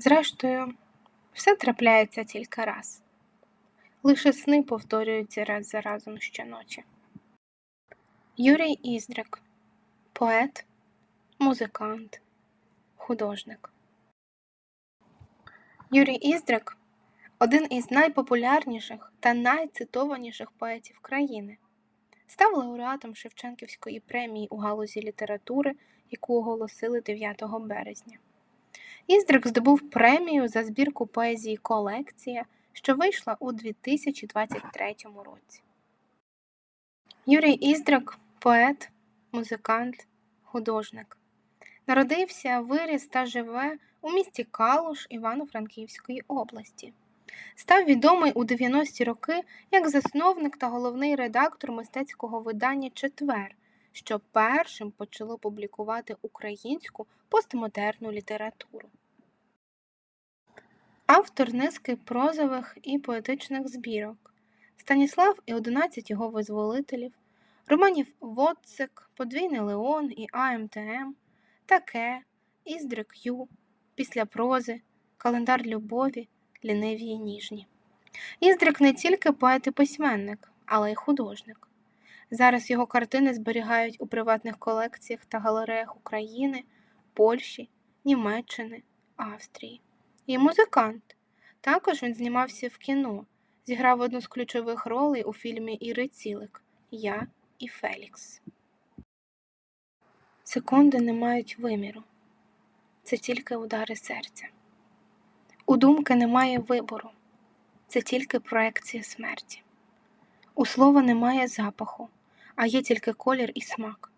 Зрештою, все трапляється тільки раз. Лише сни повторюються раз за разом щоночі. Юрій Іздрик поет, музикант, художник. Юрій Іздрик один із найпопулярніших та найцитованіших поетів країни. Став лауреатом Шевченківської премії у галузі літератури, яку оголосили 9 березня. Іздрик здобув премію за збірку поезії Колекція, що вийшла у 2023 році. Юрій Іздрик поет, музикант, художник. Народився, виріс та живе у місті Калуш Івано-Франківської області. Став відомий у 90-ті роки як засновник та головний редактор мистецького видання Четвер, що першим почало публікувати українську постмодерну літературу. Автор низки прозових і поетичних збірок Станіслав і 11 його визволителів, романів Водцик, Подвійний Леон і АМТМ, Таке, Іздрик Ю, Після прози, Календар любові, Ліниві і ніжні. Іздрик не тільки поет і письменник, але й художник. Зараз його картини зберігають у приватних колекціях та галереях України, Польщі, Німеччини, Австрії. І музикант. Також він знімався в кіно, зіграв одну з ключових ролей у фільмі Іри Цілик Я і Фелікс. Секунди не мають виміру. Це тільки удари серця. У думки немає вибору. Це тільки проекція смерті. У слова немає запаху, а є тільки колір і смак.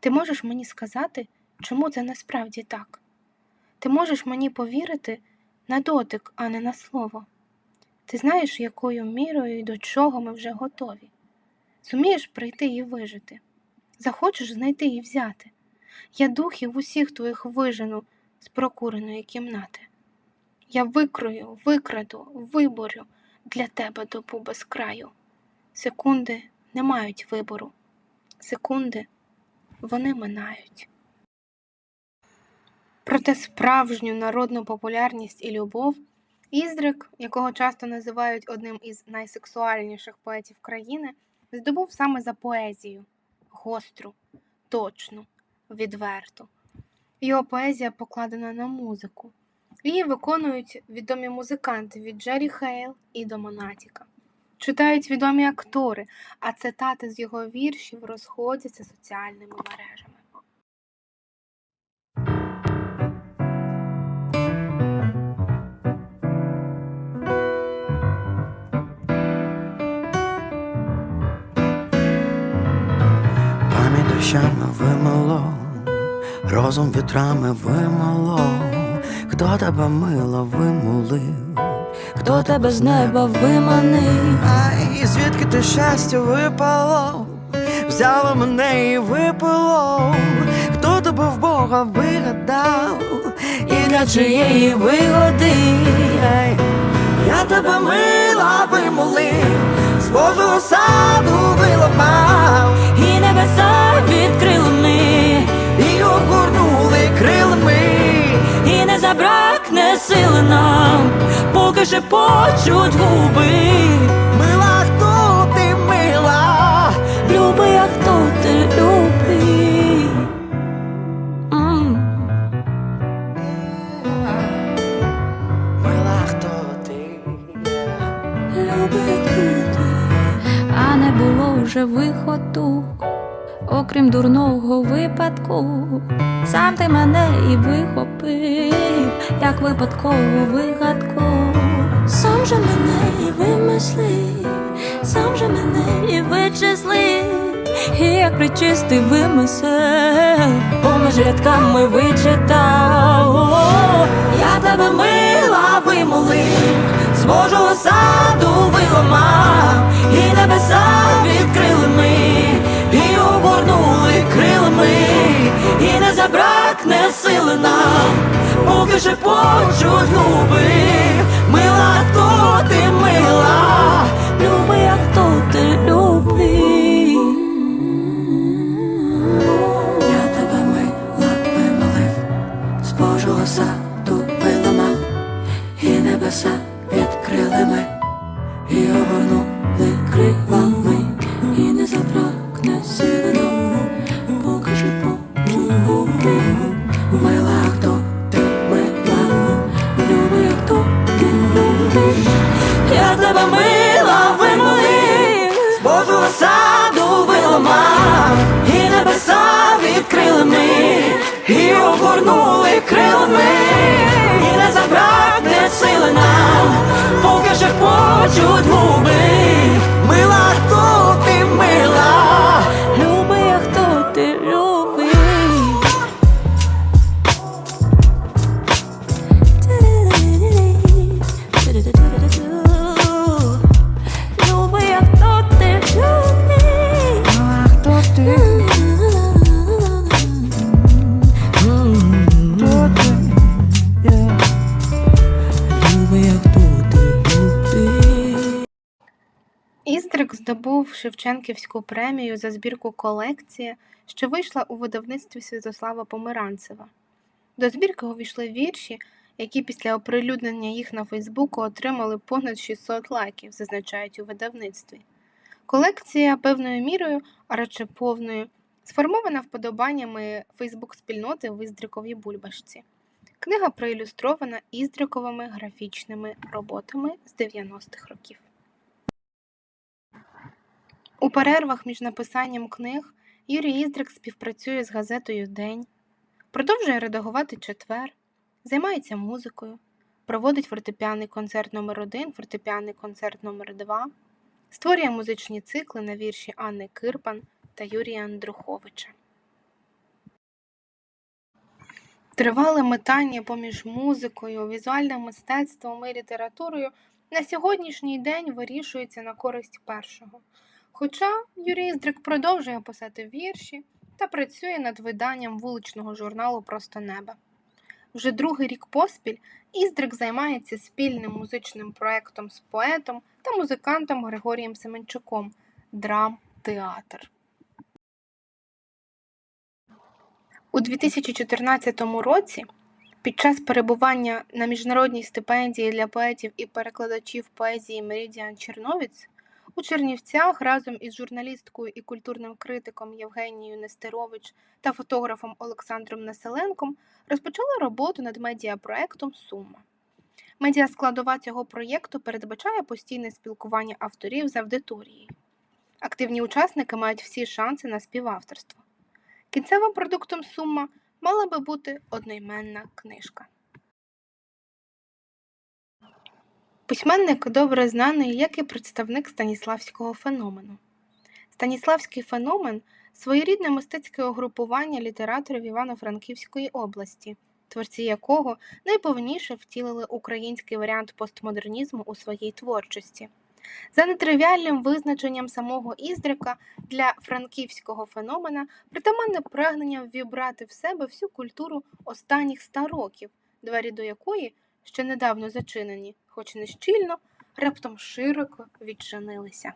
Ти можеш мені сказати, чому це насправді так? Ти можеш мені повірити на дотик, а не на слово. Ти знаєш, якою мірою і до чого ми вже готові. Зумієш прийти і вижити. Захочеш знайти і взяти. Я духів усіх твоїх вижену з прокуреної кімнати. Я викрою, викраду, виборю для тебе добу без краю. Секунди не мають вибору. Секунди вони минають. Проте справжню народну популярність і любов Іздрик, якого часто називають одним із найсексуальніших поетів країни, здобув саме за поезію гостру, точну, відверту. Його поезія покладена на музику. Її виконують відомі музиканти від Джері Хейл і до Монатіка. Читають відомі актори, а цитати з його віршів розходяться соціальними мережами. Пам'ять дощами вимило, розум вітрами вимило, хто тебе мило вимулив, Хто тебе з неба виманив? Ай, звідки те щастя випало, взяло мене і випило, хто тебе в Бога вигадав, І для чиєї вигоди? Ай, я тебе мила вимолив, з Божого саду виламав, І небеса забракне сили нам, поки шепочуть губи. Мила, хто ти мила? Люби, а хто ти любий? Мила, хто ти? Люби? А не було вже виходу, окрім дурного випадку. Сам ти мене і вихопив, як випадкову вигадку. Сам же мене і вимислив, сам же мене і вичислив, і як причистий вимисел, поміж рядками вичитав. Я тебе мила вимолив, з Божого саду виламав, і небеса відкрили ми, забракне сили нам, поки шепочуть губи. Мила, хто ти мила, люби, як хто ти Мила, хто ти мила, люби, хто ти любиш. Я тебе мила вимолив, з Божого саду виламав, і небеса відкрили ми, і огорнули крилами, і не забракне сили нам, поки ще почуть Люби, а хто ти любиш. Іздрик здобув Шевченківську премію за збірку колекція, що вийшла у видавництві Святослава Померанцева. До збірки увійшли вірші, які після оприлюднення їх на Фейсбуку отримали понад 600 лайків, зазначають у видавництві. Колекція певною мірою, а радше повною, сформована вподобаннями Фейсбук-спільноти в Іздриковій бульбашці. Книга проілюстрована іздриковими графічними роботами з 90-х років. У перервах між написанням книг Юрій Іздрик співпрацює з газетою День, продовжує редагувати четвер, займається музикою, проводить фортепіаний концерт номер 1 фортепіаний концерт номер 2 створює музичні цикли на вірші Анни Кирпан та Юрія Андруховича. Тривале метання поміж музикою, візуальним мистецтвом і літературою на сьогоднішній день вирішується на користь першого. Хоча Юрій Іздрик продовжує писати вірші та працює над виданням вуличного журналу Просто небо. Вже другий рік поспіль Іздрик займається спільним музичним проектом з поетом та музикантом Григорієм Семенчуком Драм У 2014 році під час перебування на міжнародній стипендії для поетів і перекладачів поезії Меридіан Черновіць у Чернівцях разом із журналісткою і культурним критиком Євгенією Нестерович та фотографом Олександром Населенком розпочали роботу над медіапроектом Сума. Медіаскладова цього проєкту передбачає постійне спілкування авторів з аудиторією. Активні учасники мають всі шанси на співавторство. Кінцевим продуктом сума мала би бути одноіменна книжка. Письменник добре знаний як і представник станіславського феномену. Станіславський феномен своєрідне мистецьке угрупування літераторів Івано-Франківської області, творці якого найповніше втілили український варіант постмодернізму у своїй творчості. За нетривіальним визначенням самого Іздрика для франківського феномена притаманне прагнення ввібрати в себе всю культуру останніх ста років, двері до якої ще недавно зачинені, хоч не щільно, раптом широко відчинилися.